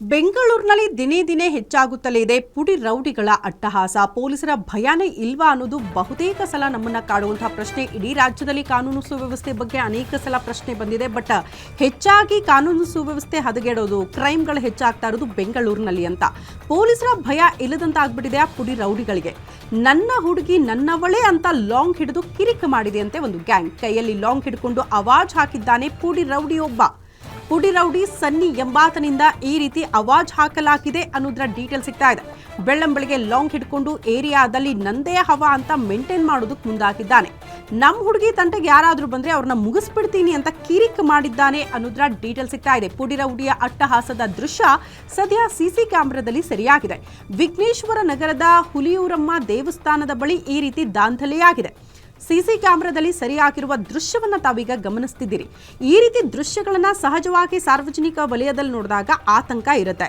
ಬೆಂಗಳೂರಿನಲ್ಲಿ ದಿನೇ ದಿನೇ ಹೆಚ್ಚಾಗುತ್ತಲೇ ಇದೆ. ಪುಡಿ ರೌಡಿಗಳ ಅಟ್ಟಹಾಸ. ಪೊಲೀಸರ ಭಯನೇ ಇಲ್ವಾ ಅನ್ನೋದು ಬಹುತೇಕ ಸಲ ನಮ್ಮನ್ನ ಕಾಡುವಂತಹ ಪ್ರಶ್ನೆ. ಇಡೀ ರಾಜ್ಯದಲ್ಲಿ ಕಾನೂನು ಸುವ್ಯವಸ್ಥೆ ಬಗ್ಗೆ ಅನೇಕ ಸಲ ಪ್ರಶ್ನೆ ಬಂದಿದೆ. ಬಟ್ ಹೆಚ್ಚಾಗಿ ಕಾನೂನು ಸುವ್ಯವಸ್ಥೆ ಹದಗೆಡೋದು, ಕ್ರೈಮ್ಗಳು ಹೆಚ್ಚಾಗ್ತಾ ಇರೋದು ಬೆಂಗಳೂರಿನಲ್ಲಿ ಅಂತ. ಪೊಲೀಸರ ಭಯ ಇಲ್ಲದಂತ ಆಗ್ಬಿಟ್ಟಿದೆ ಆ ಪುಡಿ ರೌಡಿಗಳಿಗೆ. ನನ್ನ ಹುಡುಗಿ ನನ್ನವಳೇ ಅಂತ ಲಾಂಗ್ ಹಿಡಿದು ಕಿರಿಕ್ ಮಾಡಿದೆಯಂತೆ ಒಂದು ಗ್ಯಾಂಗ್. ಕೈಯಲ್ಲಿ ಲಾಂಗ್ ಹಿಡ್ಕೊಂಡು ಅವಾಜ್ ಹಾಕಿದ್ದಾನೆ ಪುಡಿ ರೌಡಿ ಒಬ್ಬ ಪುಡಿ ರೌಡಿ ಸನ್ನಿ ಎಂಬಾತನಿಂದ ಈ ರೀತಿ ಅವಾಜ್ ಹಾಕಲಾಗಿದೆ ಅನ್ನೋದ್ರ ಡೀಟೇಲ್ ಸಿಗ್ತಾ ಇದೆ. ಬೆಳ್ಳಂಬಳಿಗೆ ಲಾಂಗ್ ಹಿಡ್ಕೊಂಡು ಏರಿಯಾದಲ್ಲಿ ನಂದೇ ಹವಾ ಅಂತ ಮೇಂಟೈನ್ ಮಾಡೋದಕ್ಕೆ ಮುಂದಾಗಿದ್ದಾನೆ. ನಮ್ಮ ಹುಡುಗಿ ತಂಟೆಗೆ ಯಾರಾದರೂ ಬಂದರೆ ಅವ್ರನ್ನ ಮುಗಿಸ್ಬಿಡ್ತೀನಿ ಅಂತ ಕಿರಿಕ್ ಮಾಡಿದ್ದಾನೆ ಅನ್ನೋದ್ರ ಡೀಟೇಲ್ ಸಿಗ್ತಾ ಇದೆ. ಪುಡಿ ರೌಡಿಯ ಅಟ್ಟಹಾಸದ ದೃಶ್ಯ ಸದ್ಯ ಸಿಸಿ ಕ್ಯಾಮೆರಾದಲ್ಲಿ ಸರಿಯಾಗಿದೆ. ವಿಘ್ನೇಶ್ವರ ನಗರದ ಹುಲಿಯೂರಮ್ಮ ದೇವಸ್ಥಾನದ ಬಳಿ ಈ ರೀತಿ ದಾಂಧಲೆಯಾಗಿದೆ. ಸಿಸಿ ಕ್ಯಾಮೆರಾದಲ್ಲಿ ಸರಿಯಾಗಿರುವ ದೃಶ್ಯವನ್ನ ತಾವೀಗ ಗಮನಿಸ್ತಿದ್ದೀರಿ. ಈ ರೀತಿ ದೃಶ್ಯಗಳನ್ನ ಸಹಜವಾಗಿ ಸಾರ್ವಜನಿಕ ವಲಯದಲ್ಲಿ ನೋಡಿದಾಗ ಆತಂಕ ಇರುತ್ತೆ.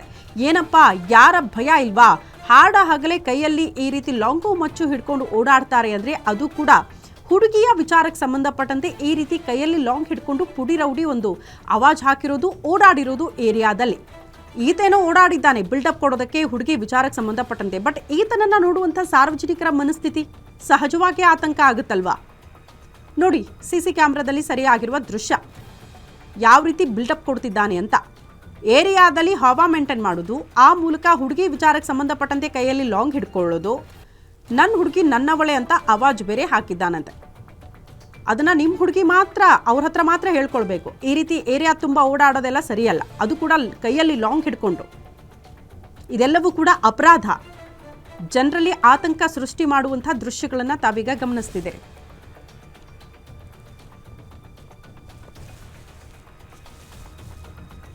ಏನಪ್ಪ, ಯಾರ ಭಯ ಇಲ್ವಾ? ಹಾಡ ಹಗಲೇ ಕೈಯಲ್ಲಿ ಈ ರೀತಿ ಲಾಂಗು ಮಚ್ಚು ಹಿಡ್ಕೊಂಡು ಓಡಾಡ್ತಾರೆ ಅಂದ್ರೆ ಅದು ಕೂಡ ಹುಡುಗಿಯ ವಿಚಾರಕ್ಕೆ ಸಂಬಂಧಪಟ್ಟಂತೆ ಈ ರೀತಿ ಕೈಯಲ್ಲಿ ಲಾಂಗ್ ಹಿಡ್ಕೊಂಡು ಪುಡಿ ರೌಡಿ ಒಂದು ಅವಾಜ್ ಹಾಕಿರೋದು, ಓಡಾಡಿರೋದು ಏರಿಯಾದಲ್ಲಿ. ಈತೇನೋ ಓಡಾಡಿದ್ದಾನೆ. ಬಿಲ್ಡಪ್ ಕೊಡೋದಕ್ಕೆ ಹುಡುಗಿ ವಿಚಾರಕ್ಕೆ ಸಂಬಂಧಪಟ್ಟಂತೆ. ಬಟ್ ಈತನನ್ನ ನೋಡುವಂಥ ಸಾರ್ವಜನಿಕರ ಮನಸ್ಥಿತಿ ಸಹಜವಾಗಿ ಆತಂಕ ಆಗುತ್ತಲ್ವಾ? ನೋಡಿ ಸಿ ಸಿ ಕ್ಯಾಮ್ರಾದಲ್ಲಿ ಸರಿಯಾಗಿರುವ ದೃಶ್ಯ. ಯಾವ ರೀತಿ ಬಿಲ್ಡಪ್ ಕೊಡ್ತಿದ್ದಾನೆ ಅಂತ. ಏರಿಯಾದಲ್ಲಿ ಹವಾ ಮೇಂಟೈನ್ ಮಾಡೋದು, ಆ ಮೂಲಕ ಹುಡುಗಿ ವಿಚಾರಕ್ಕೆ ಸಂಬಂಧಪಟ್ಟಂತೆ ಕೈಯಲ್ಲಿ ಲಾಂಗ್ ಹಿಡ್ಕೊಳ್ಳೋದು ನನ್ನ ಹುಡುಗಿ ನನ್ನವಳೆ ಅಂತ ಅವಾಜ್ ಬೇರೆ ಹಾಕಿದ್ದಾನಂತೆ. ಅದನ್ನ ನಿಮ್ಮ ಹುಡುಗಿ ಮಾತ್ರ, ಅವ್ರ ಹತ್ರ ಮಾತ್ರ ಹೇಳ್ಕೊಳ್ಬೇಕು. ಈ ರೀತಿ ಏರಿಯಾ ತುಂಬ ಓಡಾಡೋದೆಲ್ಲ ಸರಿಯಲ್ಲ. ಅದು ಕೂಡ ಕೈಯಲ್ಲಿ ಲಾಂಗ್ ಹಿಡ್ಕೊಂಡು. ಇದೆಲ್ಲವೂ ಕೂಡ ಅಪರಾಧ. ಜನರಲ್ಲಿ ಆತಂಕ ಸೃಷ್ಟಿ ಮಾಡುವಂಥ ದೃಶ್ಯಗಳನ್ನು ತಾವೀಗ ಗಮನಿಸ್ತಿದ್ದೀರಿ.